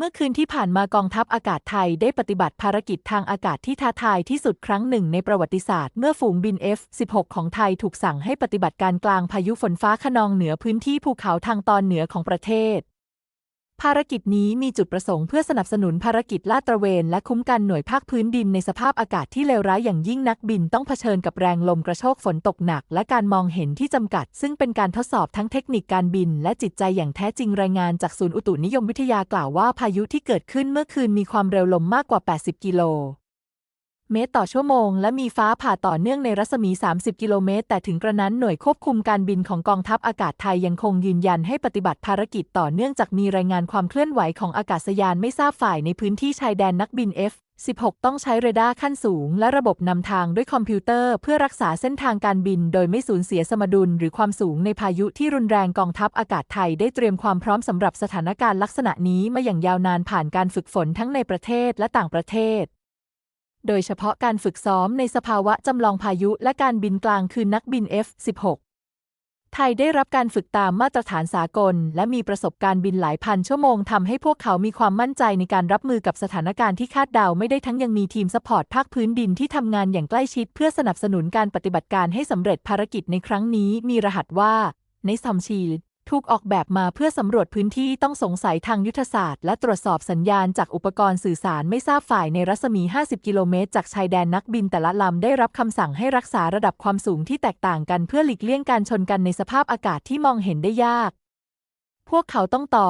เมื่อคืนที่ผ่านมากองทัพอากาศไทยได้ปฏิบัติภารกิจทางอากาศที่ท้าทายที่สุดครั้งหนึ่งในประวัติศาสตร์ เมื่อฝูงบิน F-16 ของไทยถูกสั่งให้ปฏิบัติการกลางพายุฝนฟ้าขนองเหนือพื้นที่ภูเขาทางตอนเหนือของประเทศ ภารกิจนี้มีจุดประสงค์เพื่อสนับสนุนภารกิจลาดตระเวน และคุ้มกันหน่วยภาคพื้นดินในสภาพอากาศที่เลวร้ายอย่างยิ่งนักบินต้องเผชิญกับแรงลมกระโชกฝนตกหนัก และการมองเห็นที่จำกัด ซึ่งเป็นการทดสอบทั้งเทคนิคการบิน และจิตใจอย่างแท้จริงรายงานจากศูนย์อุตุนิยมวิทยากล่าวว่าพายุที่เกิดขึ้นเมื่อคืนมีความเร็วลมมากกว่า 80 กิโล เมตรต่อชั่วโมง และมีฟ้าผ่าต่อเนื่องในรัศมี 30 กิโลเมตร แต่ถึงกระนั้นหน่วยควบคุมการบินของกองทัพอากาศไทยยังคงยืนยันให้ปฏิบัติภารกิจต่อเนื่องจากมีรายงานความเคลื่อนไหวของอากาศยานไม่ทราบฝ่ายในพื้นที่ชายแดนนักบิน F-16 ต้องใช้เรดาร์ขั้นสูง และระบบนำทางด้วยคอมพิวเตอร์ เพื่อรักษาเส้นทางการบิน โดยไม่สูญเสียสมดุล หรือความสูงในพายุที่รุนแรงกองทัพอากาศไทยได้เตรียมความพร้อมสำหรับสถานการณ์ลักษณะนี้มาอย่างยาวนานผ่านการฝึกฝนทั้งในประเทศและต่างประเทศ โดยเฉพาะการฝึกซ้อมในสภาวะจำลองพายุและการบินกลางคืนนักบิน F-16 ไทยได้รับการฝึกตามมาตรฐานสากล และมีประสบการณ์บินหลายพันชั่วโมงทำให้พวกเขามีความมั่นใจในการรับมือกับสถานการณ์ที่คาดเดาไม่ได้ทั้งยังมีทีมซัพพอร์ตภาคพื้นดินที่ทำงานอย่างใกล้ชิด เพื่อสนับสนุนการปฏิบัติการให้สำเร็จภารกิจในครั้งนี้มีรหัสว่าในซัมชีล ถูกออกแบบมาเพื่อสำรวจพื้นที่ต้องสงสัยทางยุทธศาสตร์ และตรวจสอบสัญญาณจากอุปกรณ์สื่อสารไม่ทราบฝ่ายในรัศมี 50 กิโลเมตรจากชายแดนนักบินแต่ละลำได้รับคำสั่งให้รักษาระดับความสูงที่แตกต่างกันเพื่อหลีกเลี่ยงการชนกันในสภาพอากาศที่มองเห็นได้ยาก พวกเขาต้องต่อ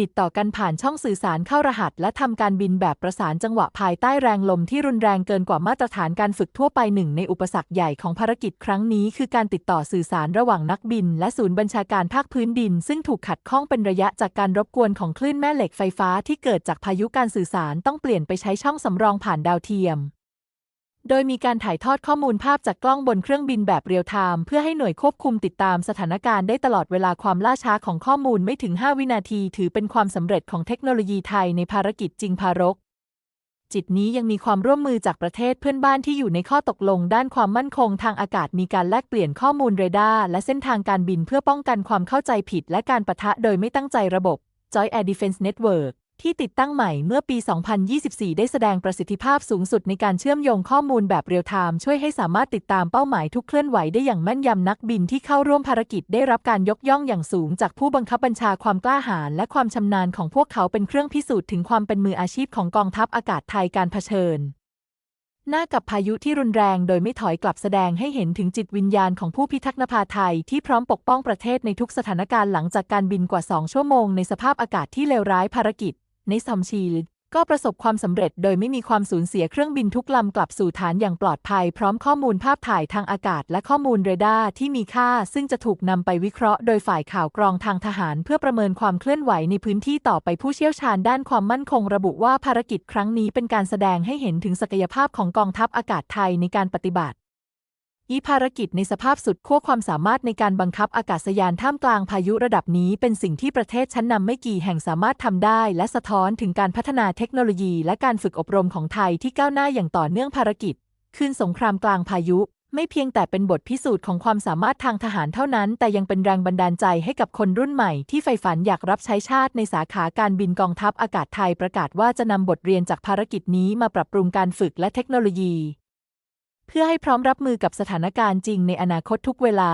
ดิดต่อกันผ่านช่องสื่อสารเข้ารหัส และทำการบินแบบประสานจังหวะภายใต้แรงลมที่รุนแรงเกินกว่ามาตรฐานการฝึกทั่วไปหนึ่งในอุปสรรคใหญ่ของภารกิจครั้งนี้ คือการติดต่อสื่อสารระหว่างนักบิน และศูนย์บัญชาการภาคพื้นดิน ซึ่งถูกขัดข้องเป็นระยะจากการรบกวนของคลื่นแม่เหล็กไฟฟ้าที่เกิดจากพายุการสื่อสารต้องเปลี่ยนไปใช้ช่องสำรองผ่านดาวเทียม โดยมีการถ่ายทอดข้อมูลภาพจากกล้องบนเครื่องบินแบบเรียลไทม์เพื่อให้หน่วยควบคุมติดตามสถานการณ์ได้ตลอดเวลาความล่าช้าของข้อมูลไม่ถึง 5 วินาที ถือเป็นความสำเร็จของเทคโนโลยีไทยในภารกิจจริงภารก จิตนี้ยังมีความร่วมมือจากประเทศเพื่อนบ้านที่อยู่ในข้อตกลงด้านความมั่นคงทางอากาศมีการแลกเปลี่ยนข้อมูลเรดาร์และเส้นทางการบินเพื่อป้องกันความเข้าใจผิด และการปะทะโดยไม่ตั้งใจระบบ Joint Air Defense Network ที่ติดตั้งใหม่เมื่อปี 2024 ได้แสดงประสิทธิภาพสูงสุดในการเชื่อมโยงข้อมูลแบบเรียลไทม์ช่วยให้สามารถติดตามเป้าหมายทุกเคลื่อนไหวได้อย่างแม่นยำนักบินที่เข้าร่วมภารกิจได้รับการยกย่องอย่างสูงจากผู้บังคับบัญชาความกล้าหาญและความชำนาญของพวกเขาเป็นเครื่องพิสูจน์ถึงความเป็นมืออาชีพของกองทัพอากาศไทยการเผชิญหน้ากับพายุที่รุนแรงโดยไม่ถอยกลับแสดงให้เห็นถึงจิตวิญญาณของผู้พิทักษ์นภาไทยที่พร้อมปกป้องประเทศในทุกสถานการณ์หลังจากการบินกว่า 2 ชั่วโมงในสภาพอากาศที่เลวร้ายภารกิจ ในซัมชีลก็ประสบความสำเร็จโดยไม่มีความสูญเสียเครื่องบินทุกลำกลับสู่ฐานอย่างปลอดภัย พร้อมข้อมูลภาพถ่ายทางอากาศและข้อมูลเรดาร์ที่มีค่า ซึ่งจะถูกนำไปวิเคราะห์โดยฝ่ายข่าวกรองทางทหาร เพื่อประเมินความเคลื่อนไหวในพื้นที่ต่อไปผู้เชี่ยวชาญด้านความมั่นคงระบุว่าภารกิจครั้งนี้เป็นการแสดงให้เห็นถึงศักยภาพของกองทัพอากาศไทยในการปฏิบัติ อีภารกิจในสภาพสุดขั้วความสามารถในการบังคับอากาศยานท่ามกลางพายุระดับนี้ เป็นสิ่งที่ประเทศชั้นนำไม่กี่แห่งสามารถทำได้ และสะท้อนถึงการพัฒนาเทคโนโลยี และการฝึกอบรมของไทยที่ก้าวหน้าอย่างต่อเนื่องภารกิจ คืนสงครามกลางพายุ ไม่เพียงแต่เป็นบทพิสูจน์ของความสามารถทางทหารเท่านั้น แต่ยังเป็นแรงบันดาลใจให้กับคนรุ่นใหม่ที่ใฝ่ฝันอยากรับใช้ชาติในสาขาการบินกองทัพอากาศไทยประกาศว่าจะนำบทเรียนจากภารกิจนี้มาปรับปรุงการฝึกและเทคโนโลยี เพื่อให้พร้อมรับมือกับสถานการณ์จริงในอนาคตทุกเวลา